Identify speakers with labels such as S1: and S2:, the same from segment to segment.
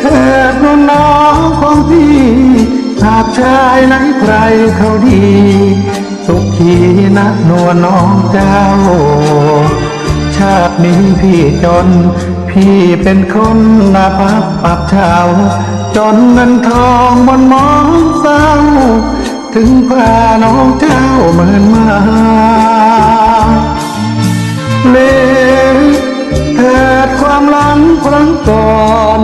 S1: เถิดน้องน้องของพี่ หากชายไหนใครเขาดี สุขีนะนวลน้องเจ้า ชาตินี้พี่จน พี่เป็นคนนาพับปับเช้าจนเงินทองบนมองเศร้า ถึงพาน้องเจ้าเหมือนมาเล รั้งก่อน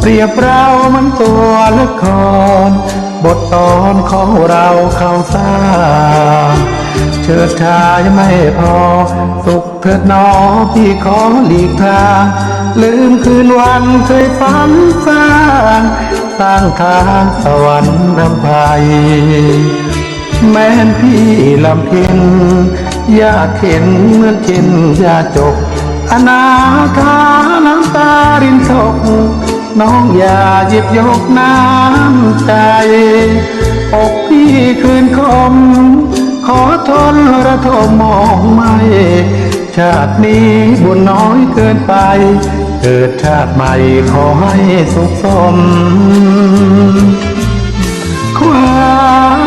S1: เปรียบเรามันตัวละคร บทตอนของเราเข้าสร้างเชิดชายไม่พอ สุขเถิดนอพี่ขอหลีกทางลืมคืนวันเคยฝันสร้าง สร้างทางสวรรค์นำไปแม้นพี่ลำพ็ญอยากเห็นเหมือนเช่นยาจก อนาคาน้ำตารินศกน้องอย่าหยิบยกน้ำใจอกพี่คืนคม ขอทนระทมมองไม่ชาตินี้บุญน้อยเกินไป เกิดชาติใหม่ขอให้สุขสมความ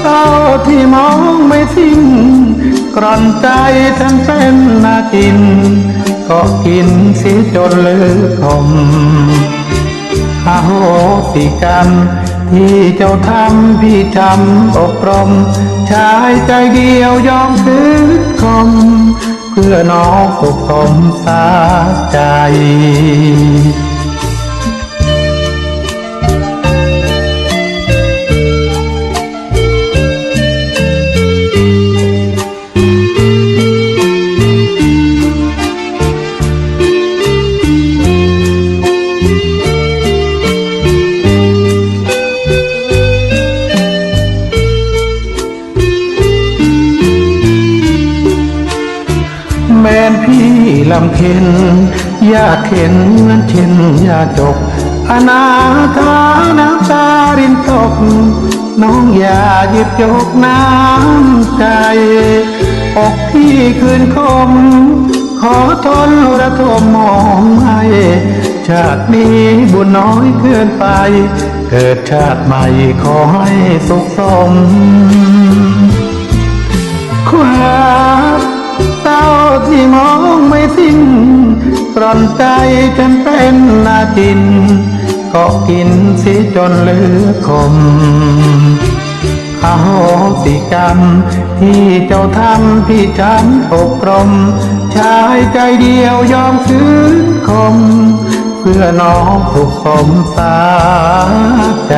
S1: เศร้าที่มองไม่สิ้นกร่อนใจทั้งเป็นนากิน ก็กินเสียจนเลือคมอาโหสิกรรมที่เจ้าทำพี่ทำอบรมชายใจเดียวยอมคืนคมเพื่อน้องสุขสมสาใจ ม้นพี่ลำเค็นยากเห็นเหมือนเช่นยาจกอนาคาน้ำตารินตก น้องอย่าหยิบยกน้ำใจ อกพี่คืนคม ขอทนระทมมองให้ชาตินี้บุญน้อยเกินไป เกิดชาติใหม่ขอให้สุขสม กร่อนใจจนเป็นนาจินก็กินสิจนเหลือคมอาโหสิกรรม ที่เจ้าทำพี่ฉันอบรมชายใจเดียวยอมคืนคม เพื่อน้องสุขสมสาใจ